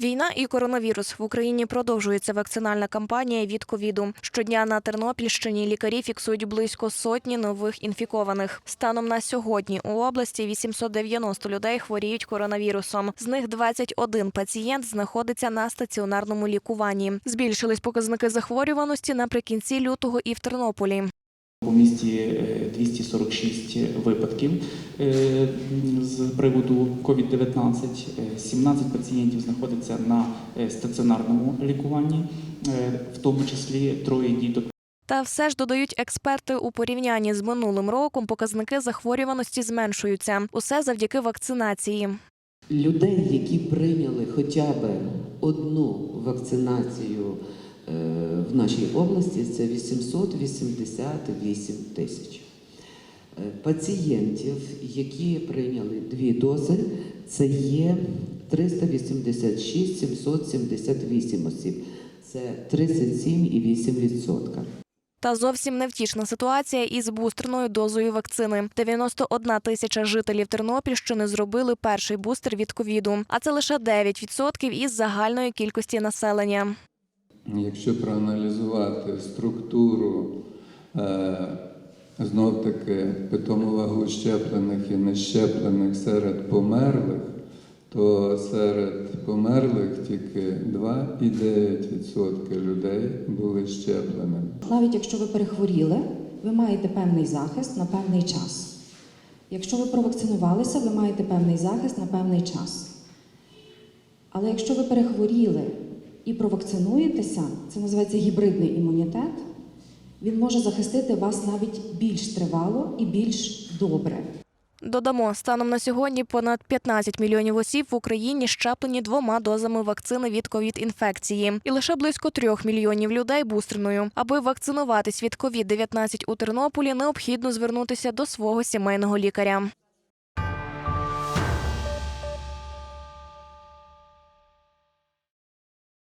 Війна і коронавірус в Україні продовжується вакцинальна кампанія від ковіду. Щодня на Тернопільщині лікарі фіксують близько сотні нових інфікованих. Станом на сьогодні у області 890 людей хворіють коронавірусом. З них 21 пацієнт знаходиться на стаціонарному лікуванні. Збільшились показники захворюваності наприкінці лютого і в Тернополі. У місті е, 246 випадків е, з приводу COVID-19. Е, 17 пацієнтів знаходяться на е, стаціонарному лікуванні, е, в тому числі троє діток. Та все ж додають експерти у порівнянні з минулим роком показники захворюваності зменшуються. Усе завдяки вакцинації. людей, які прийняли хоча б одну вакцинацію е, в нашій області, це 888 тисяч. Е, Пацієнтів, які прийняли дві дози, це є 386 778 осіб. Це 37,8%. Та зовсім невтішна ситуація із бустерною дозою вакцини. 91 тисяча жителів Тернопільщини зробили перший бустер від ковіду, а це лише 9% із загальної кількості населення. Якщо проаналізувати структуру е, знов таки питому вагу щеплених і нещеплених серед померлих, то серед померлих тільки 2,9% людей були щепленими. Навіть якщо ви перехворіли, ви маєте певний захист на певний час. Якщо ви провакцинувалися, ви маєте певний захист на певний час. Але якщо ви перехворіли і провакцинуєтеся, це називається гібридний імунітет, він може захистити вас навіть більш тривало і більш добре. Додамо, станом на сьогодні понад 15 мільйонів осіб в Україні щеплені двома дозами вакцини від ковід-інфекції, і лише близько трьох мільйонів людей бустерною. Аби вакцинуватись від ковід-19 у Тернополі, необхідно звернутися до свого сімейного лікаря.